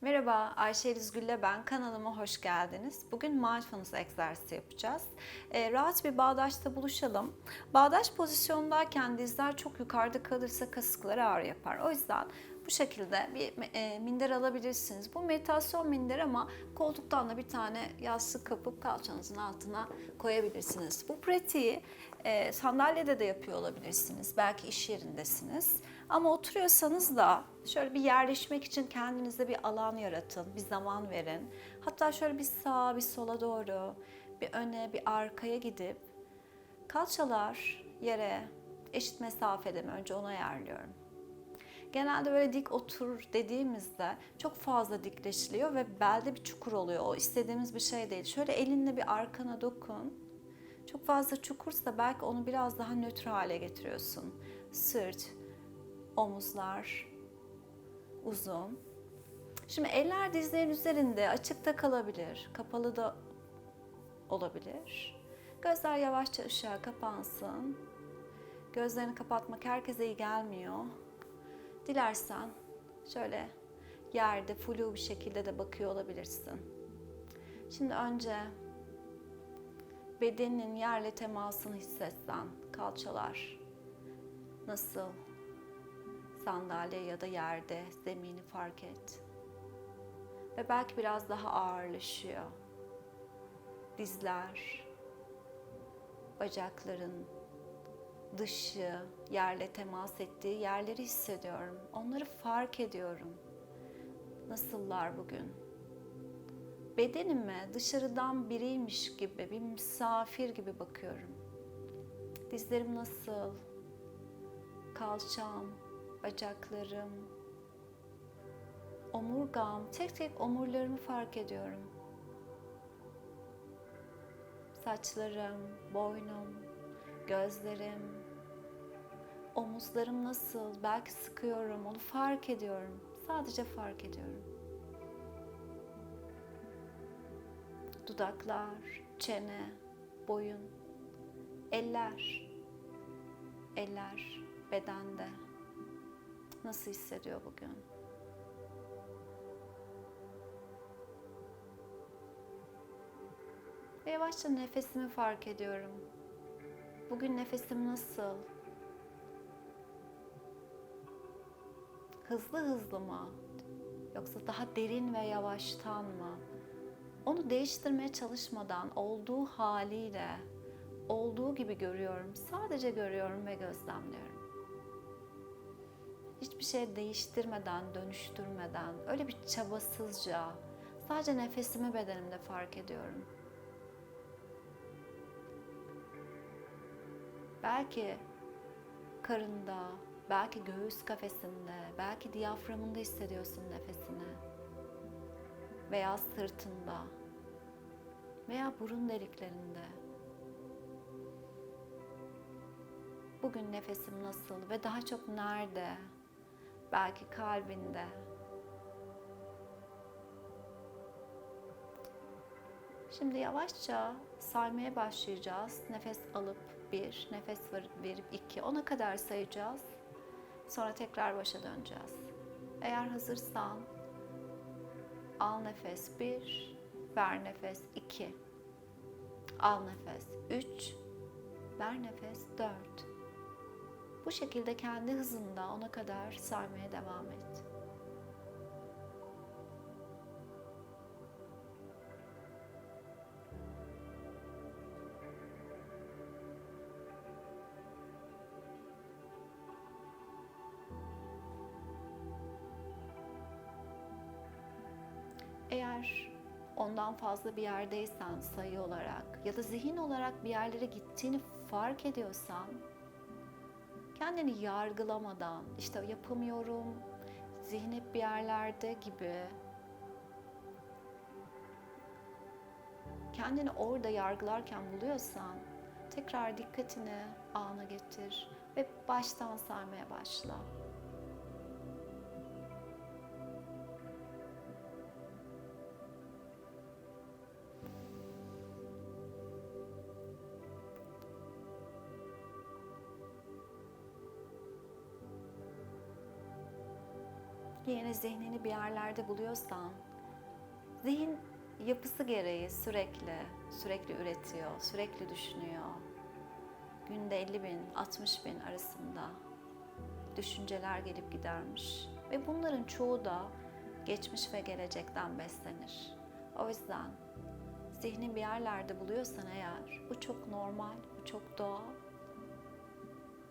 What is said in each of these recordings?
Merhaba, Ayşe Gül'le ben. Kanalıma hoş geldiniz. Bugün mindfulness egzersizi yapacağız. Ee, rahat bir bağdaşta buluşalım. Bağdaş pozisyondayken dizler çok yukarıda kalırsa kasıkları ağrı yapar. O yüzden bu şekilde bir e, minder alabilirsiniz. Bu meditasyon minder ama koltuktan da bir tane yastık kapıp kalçanızın altına koyabilirsiniz. Bu pratiği e, sandalyede de yapıyor olabilirsiniz. Belki iş yerindesiniz. Ama oturuyorsanız da şöyle bir yerleşmek için kendinize bir alan yaratın, bir zaman verin. Hatta şöyle bir sağa, bir sola doğru, bir öne, bir arkaya gidip kalçalar yere eşit mesafede mi önce onu ayarlıyorum. Genelde böyle dik otur dediğimizde çok fazla dikleşiliyor ve belde bir çukur oluyor. O istediğimiz bir şey değil. Şöyle elinle bir arkana dokun. Çok fazla çukursa belki onu biraz daha nötr hale getiriyorsun. Sırt, omuzlar uzun. Şimdi eller dizlerin üzerinde açıkta kalabilir, kapalı da olabilir. Gözler yavaşça ışığa kapansın. Gözlerini kapatmak herkese iyi gelmiyor. Dilersen şöyle yerde flu bir şekilde de bakıyor olabilirsin. Şimdi önce bedenin yerle temasını hissetsen, kalçalar nasıl sandalye ya da yerde zemini fark et. Ve belki biraz daha ağırlaşıyor. Dizler, bacakların dışı, yerle temas ettiği yerleri hissediyorum. Onları fark ediyorum. Nasıllar bugün? Bedenime dışarıdan biriymiş gibi, bir misafir gibi bakıyorum. Dizlerim nasıl? Kalçam, bacaklarım, omurgam, tek tek omurlarımı fark ediyorum. Saçlarım, boynum, gözlerim, omuzlarım nasıl? Belki sıkıyorum, onu fark ediyorum. Sadece fark ediyorum. Dudaklar, çene, boyun, eller, eller bedende. Nasıl hissediyor bugün? Ve yavaşça nefesimi fark ediyorum. Bugün nefesim nasıl? Hızlı hızlı mı? Yoksa daha derin ve yavaştan mı? Onu değiştirmeye çalışmadan olduğu haliyle, olduğu gibi görüyorum. Sadece görüyorum ve gözlemliyorum hiçbir şey değiştirmeden, dönüştürmeden, öyle bir çabasızca sadece nefesimi bedenimde fark ediyorum. Belki karında, belki göğüs kafesinde, belki diyaframında hissediyorsun nefesini. Veya sırtında veya burun deliklerinde. Bugün nefesim nasıl ve daha çok nerede? Belki kalbinde. Şimdi yavaşça saymaya başlayacağız. Nefes alıp bir, nefes verip iki, ona kadar sayacağız. Sonra tekrar başa döneceğiz. Eğer hazırsan al nefes bir, ver nefes iki, al nefes üç, ver nefes dört. Bu şekilde kendi hızında ona kadar saymaya devam et. Eğer ondan fazla bir yerdeysen sayı olarak ya da zihin olarak bir yerlere gittiğini fark ediyorsan kendini yargılamadan işte yapamıyorum, zihin hep bir yerlerde gibi kendini orada yargılarken buluyorsan tekrar dikkatini ana getir ve baştan saymaya başla. Yine zihnini bir yerlerde buluyorsan, zihin yapısı gereği sürekli, sürekli üretiyor, sürekli düşünüyor. Günde 50 bin, 60 bin arasında düşünceler gelip gidermiş. Ve bunların çoğu da geçmiş ve gelecekten beslenir. O yüzden zihnin bir yerlerde buluyorsan eğer bu çok normal, bu çok doğal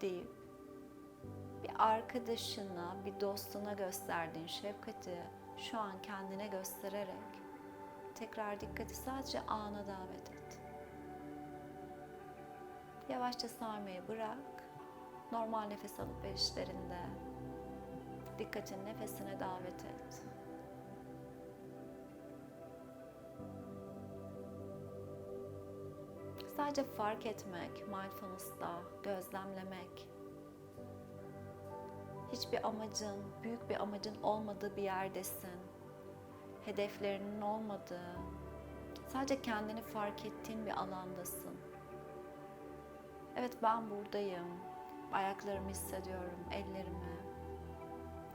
deyip bir arkadaşına, bir dostuna gösterdiğin şefkati şu an kendine göstererek tekrar dikkati sadece ana davet et. Yavaşça sarmayı bırak. Normal nefes alıp verişlerinde dikkatin nefesine davet et. Sadece fark etmek, mindfulness'ta gözlemlemek. Hiçbir amacın, büyük bir amacın olmadığı bir yerdesin. Hedeflerinin olmadığı, sadece kendini fark ettiğin bir alandasın. Evet ben buradayım. Ayaklarımı hissediyorum, ellerimi.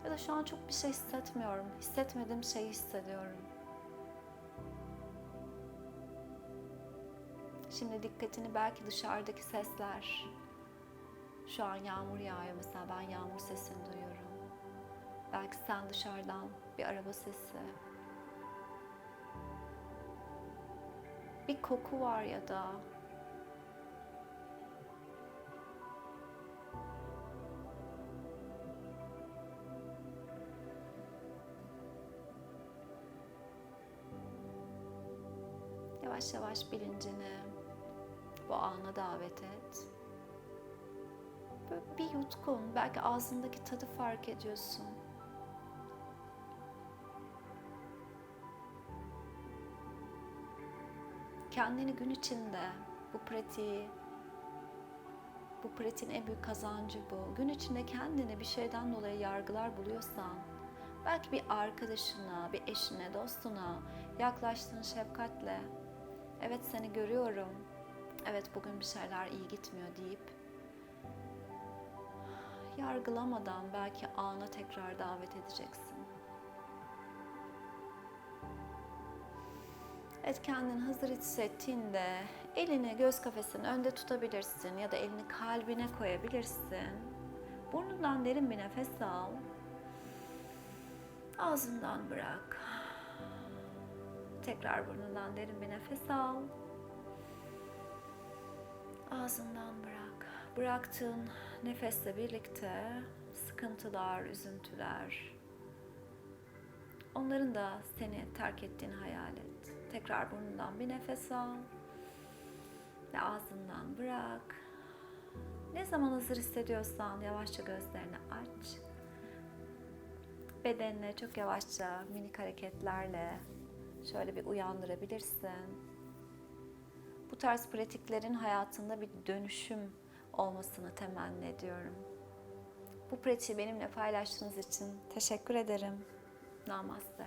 Ya da şu an çok bir şey hissetmiyorum. Hissetmediğim şeyi hissediyorum. Şimdi dikkatini belki dışarıdaki sesler. Şu an yağmur yağıyor mesela ben yağmur sesini duyuyorum. Belki sen dışarıdan bir araba sesi. Bir koku var ya da Yavaş yavaş bilincini bu ana davet et. Böyle bir yutkun, belki ağzındaki tadı fark ediyorsun. Kendini gün içinde bu pratiği, bu pratiğin en büyük kazancı bu. Gün içinde kendini bir şeyden dolayı yargılar buluyorsan, belki bir arkadaşına, bir eşine, dostuna yaklaştığın şefkatle, evet seni görüyorum, evet bugün bir şeyler iyi gitmiyor deyip yargılamadan belki ana tekrar davet edeceksin. Evet kendini hazır hissettiğinde elini göz kafesinin önünde tutabilirsin ya da elini kalbine koyabilirsin. Burnundan derin bir nefes al. Ağzından bırak. Tekrar burnundan derin bir nefes al. Ağzından bırak. Bıraktığın nefesle birlikte sıkıntılar, üzüntüler, onların da seni terk ettiğini hayal et. Tekrar burnundan bir nefes al ve ağzından bırak. Ne zaman hazır hissediyorsan yavaşça gözlerini aç. Bedenine çok yavaşça minik hareketlerle şöyle bir uyandırabilirsin. Bu tarz pratiklerin hayatında bir dönüşüm olmasını temenni ediyorum. Bu pratiği benimle paylaştığınız için teşekkür ederim. Namaste.